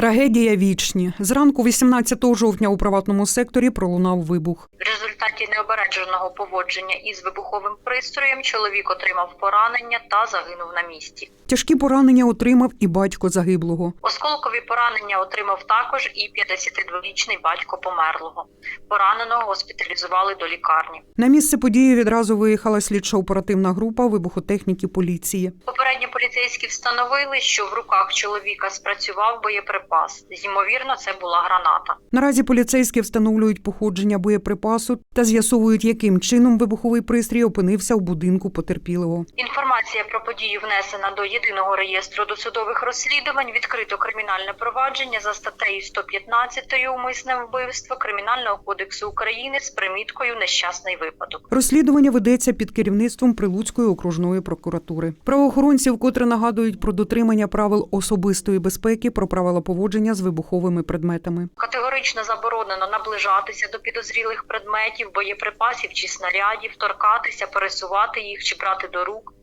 Трагедія вічні. Зранку 18 жовтня у приватному секторі пролунав вибух. В результаті необереженого поводження із вибуховим пристроєм чоловік отримав поранення та загинув на місці. Тяжкі поранення отримав і батько загиблого. Осколкові поранення отримав також і 52-річний батько померлого. Пораненого госпіталізували до лікарні. На місце події відразу виїхала слідчо-оперативна група вибухотехніки поліції. Попередньо поліцейські встановили, що в руках чоловіка спрацював боєприпас. Ймовірно, це була граната. Наразі поліцейські встановлюють походження боєприпасу та з'ясовують, яким чином вибуховий пристрій опинився в будинку потерпілого. Інформація про подію внесена до єдиного реєстру досудових розслідувань. Відкрито кримінальне провадження за статтею 115 умисне вбивство Кримінального кодексу України з приміткою нещасний випадок. Розслідування ведеться під керівництвом Прилуцької окружної прокуратури. Правоохоронці вкотре нагадують про дотримання правил особистої безпеки, про правила поводження з вибуховими предметами. Категорично заборонено наближатися до підозрілих предметів, боєприпасів чи снарядів, торкатися, пересувати їх чи брати до рук.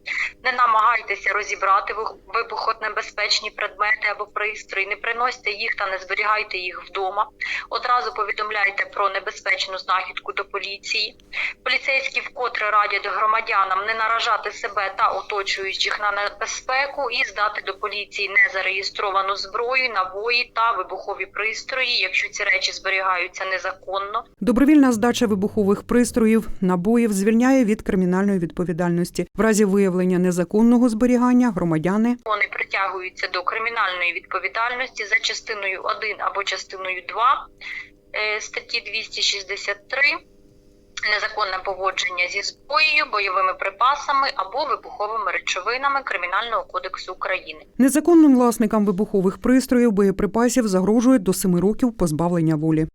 Не намагайтеся розібрати вибухонебезпечні предмети або пристрої, не приносьте їх та не зберігайте їх вдома. Одразу повідомляйте про небезпечну знахідку до поліції. Поліцейські вкотре радять громадянам не наражати себе та оточуючих на небезпеку і здати до поліції незареєстровану зброю, набої та вибухові пристрої, якщо ці речі зберігаються незаконно. Добровільна здача вибухових пристроїв, набоїв звільняє від кримінальної відповідальності. В разі виявлення незаконного зберігання громадяни Вони притягуються до кримінальної відповідальності за частиною 1 або частиною 2 е, статті 263 незаконне поводження зі зброєю, бойовими припасами або вибуховими речовинами Кримінального кодексу України. незаконним власникам вибухових пристроїв боєприпасів загрожує до семи років позбавлення волі.